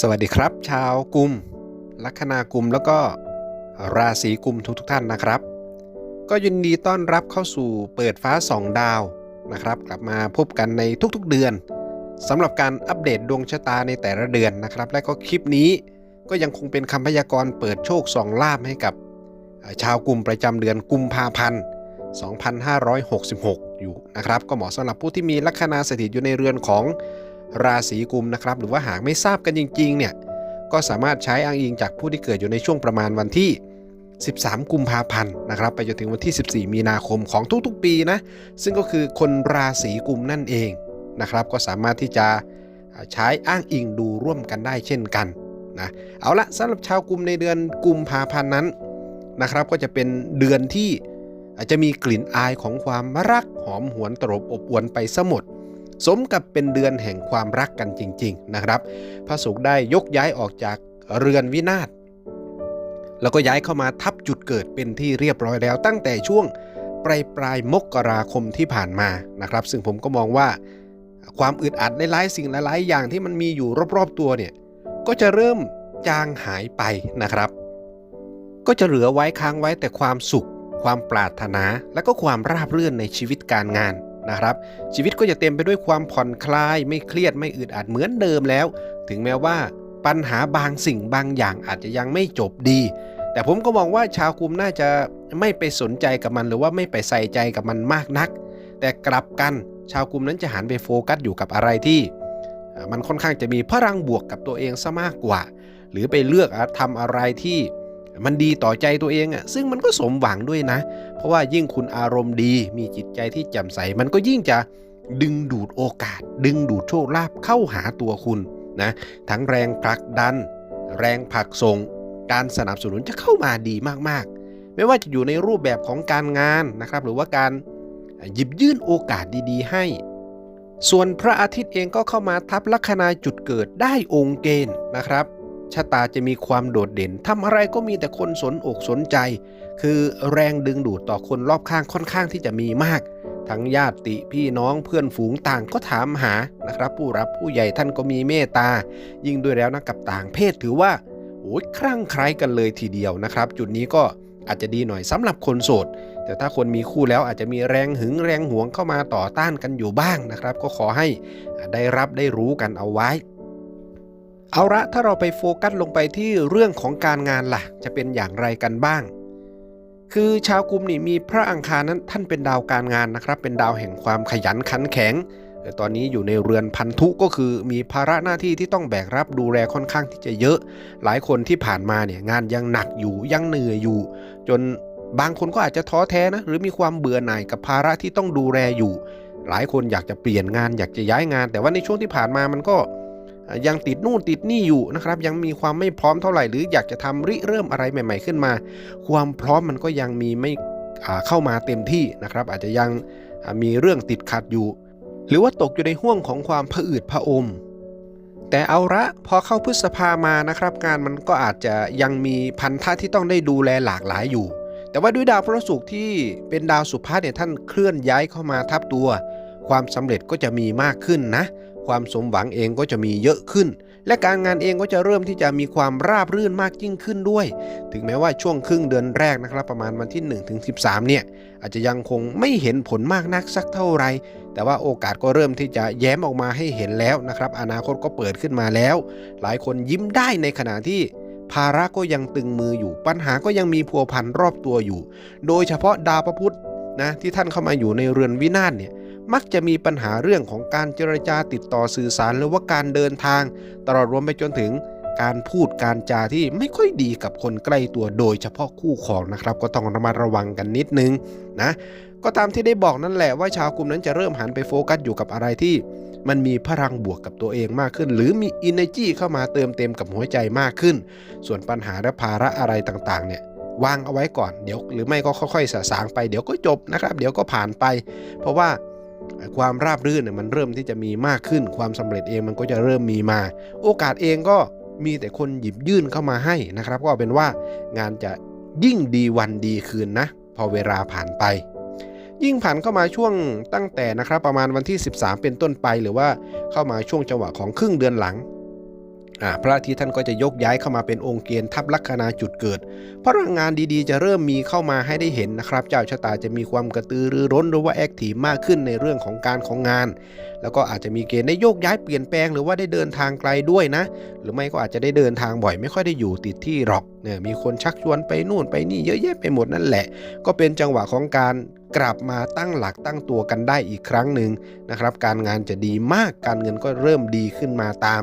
สวัสดีครับ ชาวกุม ลัคนากุมแล้วก็ราศีกุมทุกทท่านนะครับ ก็ยินดีต้อนรับเข้าสู่เปิดฟ้าสองดาวนะครับ กลับมาพบกันในทุกๆเดือนสำหรับการอัปเดตดวงชะตาในแต่ละเดือนนะครับ และก็คลิปนี้ก็ยังคงเป็นคำพยากรณ์เปิดโชคสองลาบให้กับ ชาวกลุ่มประจำเดือนกุมภาพันธ์ 2566 อยู่นะครับ ก็เหมาะสำหรับผู้ที่มีลัคนาสถิตอยู่ในเรือนของ ราศีกุมนะครับ หรือว่าหากไม่ทราบกันจริงๆ เนี่ย ก็สามารถใช้อ้างอิงจากผู้ที่เกิดอยู่ในช่วงประมาณวันที่ 13 กุมภาพันธ์นะครับ ไปจนถึงวันที่ 14 มีนาคมของทุกๆ ปีนะ ซึ่งก็คือคนราศีกุมนั่นเองนะครับ ก็สามารถที่จะใช้อ้างอิงดูร่วมกันได้เช่นกันนะ เอาละสำหรับชาวกุมในเดือนกุมภาพันธ์นั้นนะครับ ก็จะเป็นเดือนที่อาจจะมีกลิ่นอายของความรักหอมหวนตรบอบอวนไปสมด สมกับเป็นเดือนแห่งความรักกันจริง ๆนะครับ พระศุกร์ได้ยกย้ายออกจากเรือนวินาศแล้วก็ย้ายเข้ามาทับจุดเกิดเป็นที่เรียบร้อยแล้ว ตั้งแต่ช่วงปลายปลายมกราคมที่ผ่านมานะครับ ซึ่งผมก็มองว่าความอึดอัดในหลายสิ่งหลายๆอย่างที่มันมีอยู่รอบๆตัวเนี่ยก็จะเริ่มจางหายไปนะครับ ก็จะเหลือไว้ค้างไว้แต่ความสุข ความปรารถนา และก็ความราบรื่นในชีวิตการงาน นะครับ ชีวิตก็จะเต็มไปด้วยความผ่อนคลาย ไม่เครียดไม่อึดอัดเหมือนเดิมแล้ว ถึงแม้ว่าปัญหาบางสิ่งบางอย่างอาจจะยังไม่จบดี แต่ผมก็มองว่าชาวกุมน่าจะไม่ไปสนใจกับมันหรือว่าไม่ไปใส่ใจกับมันมากนัก แต่กลับกันชาวกุมนั้นจะหันไปโฟกัสอยู่กับอะไรที่ มันค่อนข้างจะมีพลังบวกกับตัวเองซะมากกว่า หรือไปเลือกทำอะไรที่ มันดีต่อใจตัวเองอะซึ่งมันก็สมหวังด้วยนะ เพราะว่ายิ่งคุณอารมณ์ดี มีจิตใจที่แจ่มใส มันก็ยิ่งจะดึงดูดโอกาส ดึงดูดโชคลาภเข้าหาตัวคุณนะทั้งแรงผลักดัน แรงผลักส่ง การสนับสนุนจะเข้ามาดีมากๆ ไม่ว่าจะอยู่ในรูปแบบของการงานนะครับ หรือว่าการหยิบยื่นโอกาสดีๆ ให้ ส่วนพระอาทิตย์เองก็เข้ามาทับลัคนาจุดเกิดได้องค์เกณฑ์นะครับ ชะตาจะมีความโดดเด่นทำอะไรก็มีแต่คนสนอกสนใจ คือแรงดึงดูดต่อคนรอบข้างค่อนข้างที่จะมีมาก ทั้งญาติพี่น้องเพื่อนฝูงต่างก็ถามหานะครับ ผู้รับผู้ใหญ่ท่านก็มีเมตตา ยิ่งด้วยแล้วนะกับต่างเพศถือว่าโอ้ยคลั่งไคล้กันเลยทีเดียวนะครับ จุดนี้ก็อาจจะดีหน่อยสำหรับคนโสด แต่ถ้าคนมีคู่แล้วอาจจะมีแรงหึงแรงหวงเข้ามาต่อต้านกันอยู่บ้างนะครับ ก็ขอให้ได้รับได้รู้กันเอาไว้ เอาละถ้าเราไปโฟกัสลงไปที่เรื่องของการงานล่ะ จะเป็นอย่างไรกันบ้าง คือชาวกุมนี่มีพระอังคารนั้นท่านเป็นดาวการงานนะครับ เป็นดาวแห่งความขยันขันแข็ง ตอนนี้อยู่ในเรือนพันธุก็คือมีภาระหน้าที่ที่ต้องแบกรับดูแลค่อนข้างที่จะเยอะ หลายคนที่ผ่านมาเนี่ยงานยังหนักอยู่ยังเหนื่อยอยู่ จนบางคนก็อาจจะท้อแท้นะหรือมีความเบื่อหน่ายกับภาระที่ต้องดูแลอยู่ หลายคนอยากจะเปลี่ยนงานอยากจะย้ายงาน แต่ว่าในช่วงที่ผ่านมามันก็ ยังติดนู่นติดนี่อยู่นะครับ ยังมีความไม่พร้อมเท่าไหร่ หรืออยากจะทำริเริ่มอะไรใหม่ ๆขึ้นมา ความพร้อมมันก็ยังมีไม่เข้ามาเต็มที่นะครับ อาจจะยังมีเรื่องติดขัดอยู่ หรือว่าตกอยู่ในห่วงของความผอืดผะอม แต่เอาละพอเข้าพฤษภามานะครับ งานมันก็อาจจะยังมีพันธะที่ต้องได้ดูแลหลากหลายอยู่ แต่ว่าด้วยดาวพระศุกร์ที่เป็นดาวสุภาษเนี่ยท่านเคลื่อนย้ายเข้ามาทับตัว ความสำเร็จก็จะมีมากขึ้นนะ ความสมหวังเองก็จะมีเยอะขึ้น และการงานเองก็จะเริ่มที่จะมีความราบรื่นมากยิ่งขึ้นด้วย ถึงแม้ว่าช่วงครึ่งเดือนแรกนะครับประมาณวันที่1ถึง13 เนี่ยอาจจะยังคงไม่เห็นผลมากนักสักเท่าไรแต่ว่าโอกาสก็เริ่มที่จะแย้มออกมาให้เห็นแล้วนะครับ อนาคตก็เปิดขึ้นมาแล้ว หลายคนยิ้มได้ในขณะที่ภาระก็ยังตึงมืออยู่ ปัญหาก็ยังมีพัวพันรอบตัวอยู่ โดยเฉพาะดาวพระพุธนะที่ท่านเข้ามาอยู่ในเรือนวินาศเนี่ย มักจะมีปัญหาเรื่องของการเจรจาติดต่อสื่อสารหรือว่าการเดินทาง ตลอดรวมไปจนถึงการพูดการจาที่ไม่ค่อยดีกับคนใกล้ตัวโดยเฉพาะคู่ครองนะครับ ก็ต้องระมัดระวังกันนิดนึงนะก็ตามที่ได้บอกนั่นแหละว่าชาวกลุ่มนั้นจะเริ่มหันไปโฟกัสอยู่กับอะไรที่ มันมีพลังบวกกับตัวเองมากขึ้น หรือมีอินเนจีเข้ามาเติมเต็มกับหัวใจมากขึ้น ส่วนปัญหาและภาระอะไรต่างๆ เนี่ยวางเอาไว้ก่อนเดี๋ยว หรือไม่ก็ค่อยๆสะสางไปเดี๋ยวก็จบนะครับ เดี๋ยวก็ผ่านไป เพราะว่า ความราบรื่นเนี่ยมันเริ่มที่จะมีมากขึ้น ความสำเร็จเองมันก็จะเริ่มมีมา โอกาสเองก็มีแต่คนหยิบยื่นเข้ามาให้นะครับ ก็เป็นว่างานจะยิ่งดีวันดีคืนนะ พอเวลาผ่านไป ยิ่งผ่านเข้ามาช่วงตั้งแต่นะครับ ประมาณวันที่ 13 เป็นต้นไป หรือว่าเข้ามาช่วงจังหวะของครึ่งเดือนหลัง พระอาทิตย์ท่านก็จะยกย้ายเข้ามาเป็นองค์เกณฑ์ทับลัคนาจุดเกิด พลังงานดีๆ จะเริ่มมีเข้ามาให้ได้เห็นนะครับ เจ้าชะตาจะมีความกระตือรือร้นหรือว่าแอคทีฟมากขึ้นในเรื่องของการของงาน แล้วก็อาจจะมีเกณฑ์ได้โยกย้ายเปลี่ยนแปลงหรือว่าได้เดินทางไกลด้วยนะ หรือไม่ก็อาจจะได้เดินทางบ่อยไม่ค่อยได้อยู่ติดที่หรอกเนี่ยมีคนชักชวนไปนู่นไปนี่เยอะแยะไปหมดนั่นแหละ ก็เป็นจังหวะของการกลับมาตั้งหลักตั้งตัวกันได้อีกครั้งหนึ่งนะครับ การงานจะดีมากการเงินก็เริ่มดีขึ้นมาตาม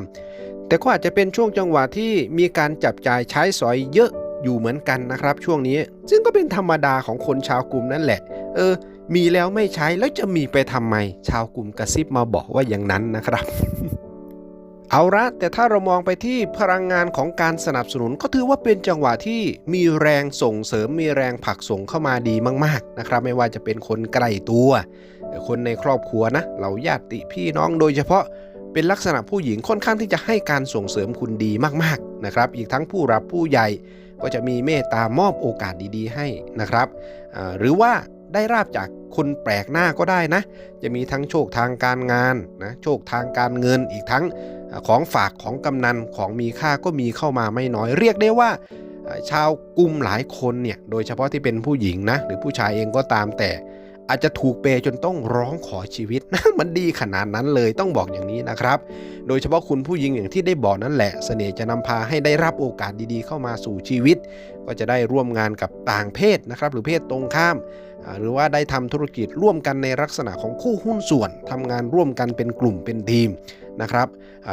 แต่ก็อาจจะเป็นช่วงจังหวะที่มีการจับจ่ายใช้สอยเยอะอยู่เหมือนกันนะครับ ช่วงนี้ ซึ่งก็เป็นธรรมดาของคนชาวกลุ่มนั่นแหละ เออ มีแล้วไม่ใช้แล้วจะมีไปทำไม ชาวกลุ่มกระซิบมาบอกว่าอย่างนั้นนะครับ เอาละแต่ถ้าเรามองไปที่พลังงานของการสนับสนุนก็ถือว่าเป็นจังหวะที่มีแรงส่งเสริมมีแรงผลักส่งเข้ามาดีมาก ๆ นะครับ ไม่ว่าจะเป็นคนใกล้ตัว คนในครอบครัวนะเหล่าญาติพี่น้องโดยเฉพาะ เป็นลักษณะผู้หญิงค่อนข้างที่จะให้การส่งเสริมคุณดีมากๆนะครับ อีกทั้งผู้รับผู้ใหญ่ก็จะมีเมตตามอบโอกาสดีๆ ให้นะครับ หรือว่าได้ราบจากคนแปลกหน้าก็ได้นะ จะมีทั้งโชคทางการงานนะโชคทางการเงินอีกทั้งของฝากของกำนันของมีค่าก็มีเข้ามาไม่น้อย เรียกได้ว่าอ่าชาวกลุ่มหลายคนเนี่ยโดยเฉพาะที่เป็นผู้หญิงนะหรือผู้ชายเองก็ตามแต่ อาจจะถูกเปย์จนต้องร้องขอชีวิตนะมันดีขนาดนั้นเลยต้องบอกอย่างนี้นะครับ โดยเฉพาะคุณผู้หญิงอย่างที่ได้บอกนั่นแหละเสน่ห์จะนำพาให้ได้รับโอกาสดีๆ เข้ามาสู่ชีวิต ก็จะได้ร่วมงานกับต่างเพศนะครับ หรือเพศตรงข้าม หรือว่าได้ทำธุรกิจร่วมกันในลักษณะของคู่หุ้นส่วนทำงานร่วมกันเป็นกลุ่มเป็นทีม นะครับ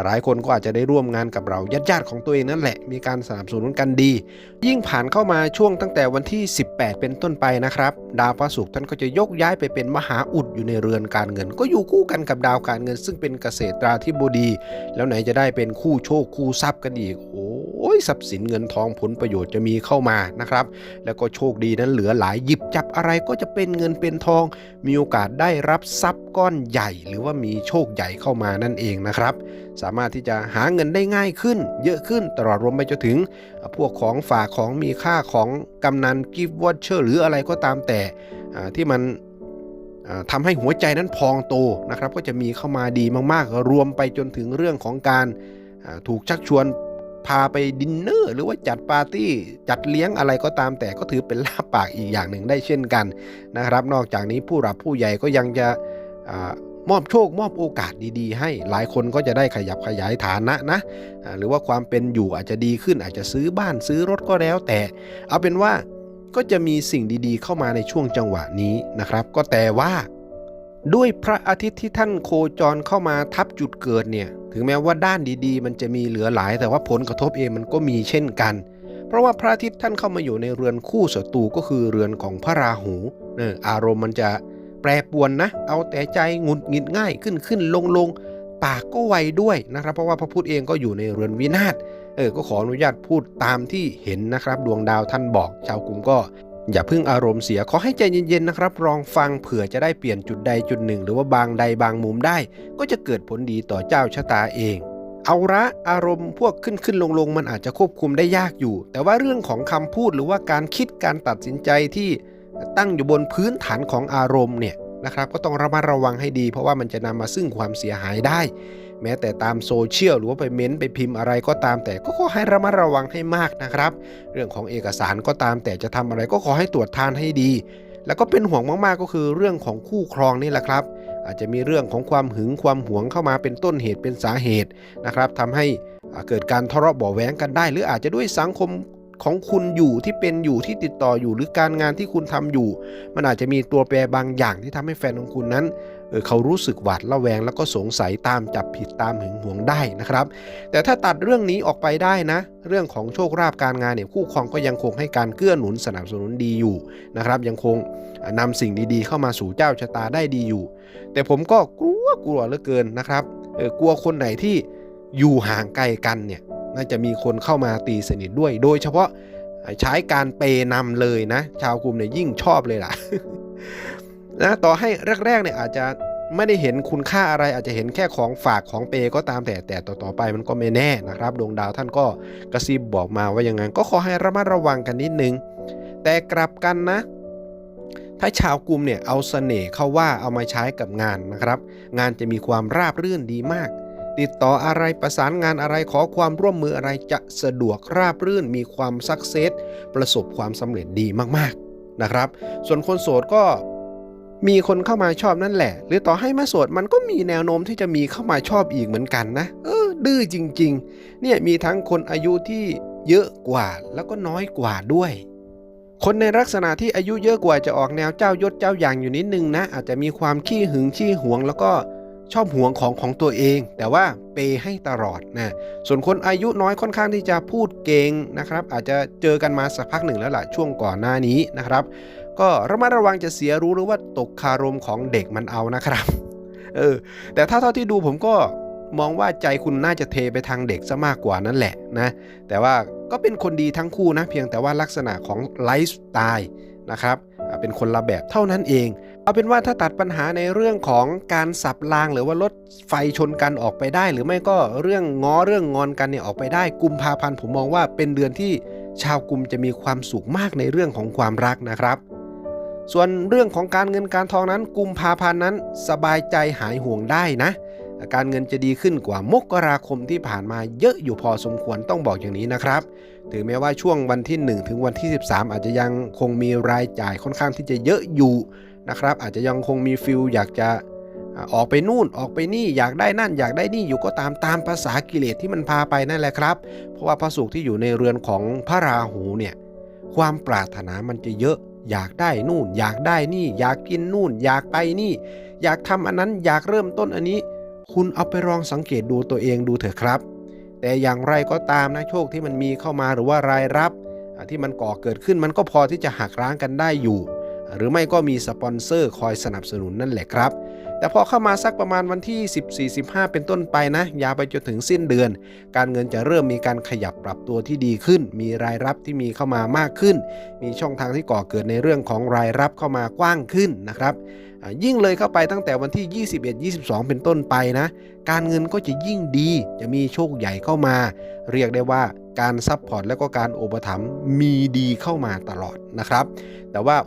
หลายคนก็อาจจะได้ร่วมงานกับเราญาติๆของตัวเองนั่นแหละ มีการสนับสนุนกันดี ยิ่งผ่านเข้ามาช่วงตั้งแต่วันที่ 18 เป็นต้นไปนะครับ ดาวพระศุกร์ท่านก็จะยกย้ายไปเป็นมหาอุดอยู่ในเรือนการเงิน ก็อยู่คู่กันกับดาวการเงิน ซึ่งเป็นเกษตราธิบดี แล้วไหนจะได้เป็นคู่โชคคู่ทรัพย์กันอีกโอ้ ยทรัพย์สินเงินทองผลประโยชน์จะมีเข้ามานะครับ แล้วก็โชคดีนั้นเหลือหลายหยิบจับอะไรก็จะเป็นเงินเป็นทอง มีโอกาสได้รับทรัพย์ก้อนใหญ่ หรือว่ามีโชคใหญ่เข้ามานั่นเองนะครับ สามารถที่จะหาเงินได้ง่ายขึ้น เยอะขึ้นตลอดรวมไปจนถึง พวกของฝากของมีค่าของกำนันกิฟต์วอชเชอร์ หรืออะไรก็ตามแต่ที่มันอ่าทำให้หัวใจนั้นพองโตนะครับ ก็จะมีเข้ามาดีมากๆ รวมไปจนถึงเรื่องของการถูกชักชวน พาไปดินเนอร์หรือว่าจัดปาร์ตี้จัดเลี้ยงอะไรก็ตามแต่ก็ถือเป็นลาบปากอีกอย่างหนึ่งได้เช่นกันนะครับ นอกจากนี้ผู้รับผู้ใหญ่ก็ยังจะอมอบโชคมอบโอกาสดีๆ ให้หลายคนก็จะได้ขยับขยายฐานะนะ หรือว่าความเป็นอยู่อาจจะดีขึ้นอาจจะซื้อบ้านซื้อรถก็แล้วแต่ เอาเป็นว่าก็จะมีสิ่งดีๆ เข้ามาในช่วงจังหวะนี้นะครับ ก็แต่ว่า ด้วยพระอาทิตย์ที่ท่านโคจรเข้ามาทับจุดเกิดเนี่ย ถึงแม้ว่าด้านดีๆ มันจะมีเหลือหลาย แต่ว่าผลกระทบเองมันก็มีเช่นกัน เพราะว่าพระอาทิตย์ท่านเข้ามาอยู่ในเรือนคู่ศัตรูก็คือเรือนของพระราหูเอออารมณ์มันจะแปรปรวนนะ เอาแต่ใจหงุดหงิดง่ายขึ้นขึ้นลงลงปากก็ไวด้วยนะครับ เพราะว่าพระพุธเองก็อยู่ในเรือนวินาศเออก็ขออนุญาตพูดตามที่เห็นนะครับ ดวงดาวท่านบอก ชาวกลุ่มก็ อย่าเพิ่งอารมณ์เสียขอให้ใจเย็นๆนะครับลองฟังเผื่อจะได้เปลี่ยนจุดใดจุดหนึ่ง หรือว่าบางใดบางมุมได้ ก็จะเกิดผลดีต่อเจ้าชะตาเองเอาละอารมณ์พวกขึ้นขึ้นลงลงมันอาจจะควบคุมได้ยากอยู่ แต่ว่าเรื่องของคำพูดหรือว่าการคิดการตัดสินใจที่ตั้งอยู่บนพื้นฐานของอารมณ์เนี่ยนะครับ ก็ต้องระมัดระวังให้ดี เพราะว่ามันจะนำมาซึ่งความเสียหายได้ แม้แต่ตามโซเชียลหรือว่าไปเม้นไปพิมพ์อะไรก็ตามแต่ก็ขอให้ระมัดระวังให้มากนะครับ เรื่องของเอกสารก็ตามแต่จะทำอะไรก็ขอให้ตรวจทานให้ดี แล้วก็เป็นห่วงมากๆก็คือเรื่องของคู่ครองนี่แหละครับ อาจจะมีเรื่องของความหึงความหวงเข้ามาเป็นต้นเหตุเป็นสาเหตุนะครับทำให้เกิดการทะเลาะเบาะแว้งกันได้ หรืออาจจะด้วยสังคมของคุณอยู่ที่เป็นอยู่ที่ติดต่ออยู่หรือการงานที่คุณทำอยู่ มันอาจจะมีตัวแปรบางอย่างที่ทำให้แฟนของคุณนั้น เออเขารู้สึกหวาดระแวงแล้วก็สงสัยตามจับผิดตามหึงหวงได้นะครับ แต่ถ้าตัดเรื่องนี้ออกไปได้นะ เรื่องของโชคลาภการงานเนี่ยคู่ครองก็ยังคงให้การเกื้อหนุนสนับสนุนดีอยู่นะครับยังคงนำสิ่งดีๆ เข้ามาสู่เจ้าชะตาได้ดีอยู่ แต่ผมก็กลัวกลัวเหลือเกินนะครับเออกลัวคนไหนที่อยู่ห่างไกลกันเนี่ยน่าจะมีคนเข้ามาตีสนิทด้วย โดยเฉพาะใช้การเปย์นำเลยนะ ชาวกลุ่มเนี่ยยิ่งชอบเลยล่ะ นะต่อให้แรกๆเนี่ยอาจจะไม่ได้เห็นคุณค่าอะไรอาจจะเห็นแค่ของฝากของเปย์ก็ตามแต่แต่ต่อๆไปมันก็ไม่แน่นะครับดวงดาวท่านก็กระซิบบอกมาว่าย่างนั้นก็ขอให้ระมัดระวังกันนิดนึง แต่กลับกันนะ ถ้าชาวกลุ่มเนี่ยเอาเสน่ห์เข้าว่าเอามาใช้กับงานนะครับ งานจะมีความราบรื่นดีมาก ติดต่ออะไรประสานงานอะไรขอความร่วมมืออะไรจะสะดวกราบรื่นมีความสักเซสประสบความสำเร็จดีมากๆนะครับ ส่วนคนโสดก็ มีคนเข้ามาชอบนั่นแหละ หรือต่อให้มาโสดมันก็มีแนวโน้มที่จะมีเข้ามาชอบอีกเหมือนกันนะ เออ ดื้อจริง ๆ เนี่ยมีทั้งคนอายุที่เยอะกว่าแล้วก็น้อยกว่าด้วย คนในลักษณะที่อายุเยอะกว่าจะออกแนวเจ้ายศเจ้าอย่างอยู่นิดนึงนะ อาจจะมีความขี้หึงขี้หวง แล้วก็ชอบหวงของของตัวเอง แต่ว่าเปย์ให้ตลอดนะ ส่วนคนอายุน้อยค่อนข้างที่จะพูดเก่งนะครับ อาจจะเจอกันมาสักพักหนึ่งแล้วล่ะช่วงก่อนหน้านี้นะครับ ก็ระมัดระวังจะเสียรู้หรือว่าตกคารมของเด็กมันเอานะครับ เออ แต่ถ้าเท่าที่ดูผมก็มองว่าใจคุณน่าจะเทไปทางเด็กซะมากกว่านั้นแหละนะ แต่ว่าก็เป็นคนดีทั้งคู่นะ เพียงแต่ว่าลักษณะของไลฟ์สไตล์นะครับ เป็นคนละแบบเท่านั้นเอง เอาเป็นว่าถ้าตัดปัญหาในเรื่องของการสับรางหรือว่ารถไฟชนกันออกไปได้ หรือไม่ก็เรื่องง้อเรื่องงอนกันเนี่ยออกไปได้ กุมภาพันธ์ผมมองว่าเป็นเดือนที่ชาวกุมจะมีความสุขมากในเรื่องของความรักนะครับ ส่วนเรื่องของการเงินการทองนั้นกุมภาพันธ์นั้นสบายใจหายห่วงได้นะการเงินจะดีขึ้นกว่ามกราคมที่ผ่านมาเยอะอยู่พอสมควรต้องบอกอย่างนี้นะครับ ถึงแม้ว่าช่วงวันที่ 1 ถึงวันที่ 13 อาจจะยังคงมีรายจ่ายค่อนข้างที่จะเยอะอยู่นะครับ อาจจะยังคงมีฟิลอยากจะออกไปนู่นออกไปนี่อยากได้นั่นอยากได้นี่อยู่ก็ตามตามภาษากิเลสที่มันพาไปนั่นแหละครับ เพราะว่าพระศุกร์ที่อยู่ในเรือนของพระราหูเนี่ยความปรารถนามันจะเยอะ อยากได้นู่น อยากได้นี่ อยากกินนู่น อยากไปนี่ อยากทำอันนั้นอยากเริ่มต้นอันนี้ คุณเอาไปลองสังเกตดูตัวเองดูเถอะครับ แต่อย่างไรก็ตามนะโชคที่มันมีเข้ามาหรือว่ารายรับที่มันก่อเกิดขึ้นมันก็พอที่จะหักล้างกันได้อยู่ หรือไม่ก็มีสปอนเซอร์คอยสนับสนุนนั่นแหละครับ แต่พอเข้ามาสักประมาณวันที่ 14-15 เป็นต้นไปนะ ยาวไปจนถึงสิ้นเดือน การเงินจะเริ่มมีการขยับปรับตัวที่ดีขึ้น มีรายรับที่มีเข้ามามากขึ้น มีช่องทางที่ก่อเกิดในเรื่องของรายรับเข้ามากว้างขึ้นนะครับ ยิ่งเลยเข้าไปตั้งแต่วันที่ 21-22 เป็นต้นไปนะ การเงินก็จะยิ่งดีจะมีโชคใหญ่เข้ามา เรียกได้ว่าการซัพพอร์ตและก็การอุปถัมภ์มีดีเข้ามาตลอดนะครับ แต่ว่า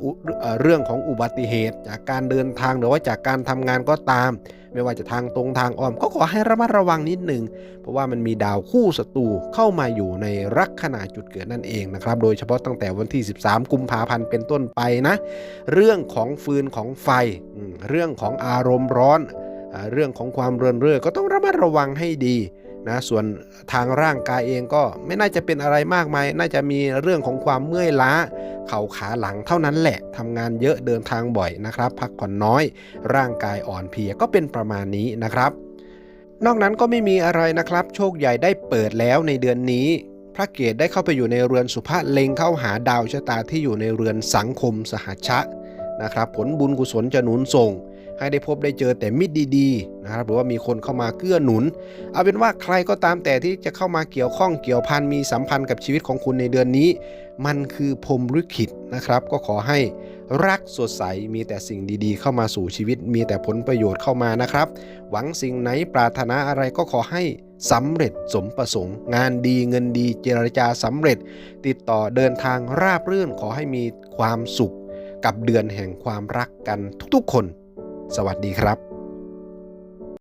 เอ่อเรื่องของอุบัติเหตุจากการเดินทางหรือว่าจากการทำงานก็ตาม ไม่ว่าจะทางตรงทางอ้อมก็ขอให้ระมัดระวังนิดหนึ่งเพราะว่ามันมีดาวคู่ศัตรูเข้ามาอยู่ในลัคนาจุดเกิดนั่นเองนะครับ โดยเฉพาะตั้งแต่วันที่ 13 กุมภาพันธ์เป็นต้นไปนะ เรื่องของฟืนของไฟ เรื่องของอารมณ์ร้อน เรื่องของความเรินเร่อก็ต้องระมัดระวังให้ดี นะส่วนทางร่างกายเองก็ไม่น่าจะเป็นอะไรมากมาย น่าจะมีเรื่องของความเมื่อยล้า เข่าขาหลังเท่านั้นแหละทำงานเยอะเดินทางบ่อยนะครับ พักผ่อนน้อย ร่างกายอ่อนเพลียก็เป็นประมาณนี้นะครับ นอกนั้นก็ไม่มีอะไรนะครับ โชคใหญ่ได้เปิดแล้วในเดือนนี้ พระเกตได้เข้าไปอยู่ในเรือนสุภาพเล็งเข้าหาดาวชะตาที่อยู่ในเรือนสังคมสหชะนะครับ ผลบุญกุศลจะหนุนส่ง ให้ได้พบได้เจอแต่มิตรดีๆนะครับหรือว่ามีคนเข้ามาเกื้อหนุน เอาเป็นว่าใครก็ตามแต่ที่จะเข้ามาเกี่ยวข้องเกี่ยวพันมีสัมพันธ์กับชีวิตของคุณในเดือนนี้ มันคือพรมลิขิตนะครับ ก็ขอให้รักสดใสมีแต่สิ่งดีๆ เข้ามาสู่ชีวิต มีแต่ผลประโยชน์เข้ามานะครับ หวังสิ่งไหนปรารถนาอะไรก็ขอให้สำเร็จสมประสงค์ งานดีเงินดีเจรจาสำเร็จ ติดต่อเดินทางราบรื่นขอให้มีความสุขกับเดือนแห่งความรักกันทุกๆคน สวัสดีครับ